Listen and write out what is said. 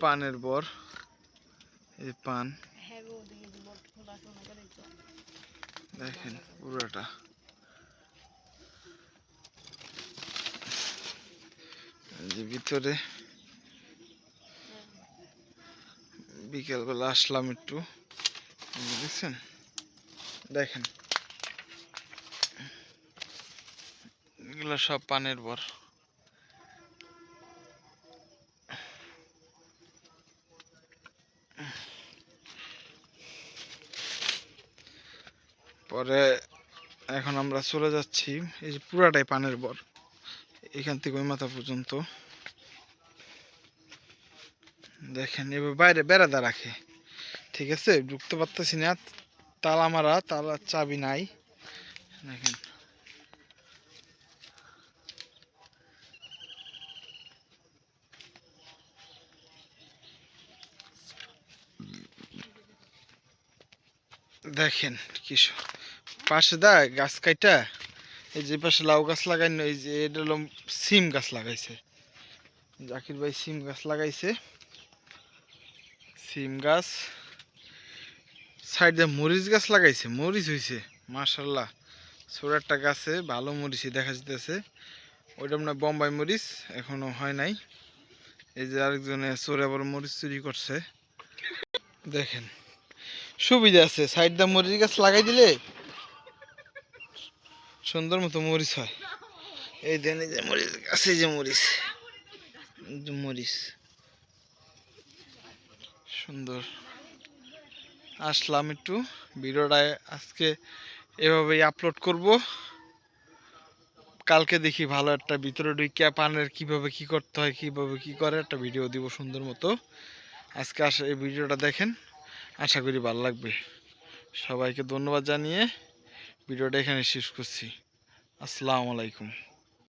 পানের বর। এই পান। হ্যাঁ দেখেন পুরোটা। যে ভিতরে বিকেলবেলা আসলাম একটু। দেখছেন দেখেন। এগুলো সব পানের বর। পরে এখন আমরা চলে যাচ্ছি এই যে পুরাটাই পানের বর। এখান থেকে ওই মাথা পর্যন্ত। দেখেন, এবার বাইরে বেড়াদা রাখে। ঠিক আছে? ঢুকতে পারতেছি না। তালা মারা, তালার চাবি নাই। দেখেন। দেখেন কি পাশে দা গাছ কাইটা, এই যে পাশে লাউ গাছ লাগাই এই যে এটা হলো সিম গাছ লাগাইছে। জাকির ভাই সিম গাছ লাগাইছে। সিম গাছ, সাইডে মরিচ গাছ লাগাইছে, মরিচ হইছে মার্শাল্লাহ ছোট একটা গাছে ভালো মরিচই দেখা যেতেছে ওইটা মানে বোম্বাই মরিচ, এখনও হয় নাই। এই যে আরেকজনে চোরে আবার মরিচ চুরি করছে। দেখেন। সুবিধা আছে। সাইড দা মরিচ গাছ লাগাই দিলে সুন্দর মতো মরিচ হয়। এই দেন যে মরিচ গাছ যে মরিচ। মরিচ। সুন্দর। আসলাম একটু। ভিডিওটা আজকে এভাবেই আপলোড করব। কালকে দেখি ভালো একটা ভিতরে ঢুকিয়া পানের কীভাবে কি করতে হয়, কীভাবে কি করে, একটা ভিডিও দিব সুন্দর মতো। আজকে আসা এই ভিডিওটা দেখেন। আশা করি ভালো লাগবে। সবাইকে ধন্যবাদ জানিয়ে ভিডিওটা এখানে শেষ করছি। আসসালামু আলাইকুম।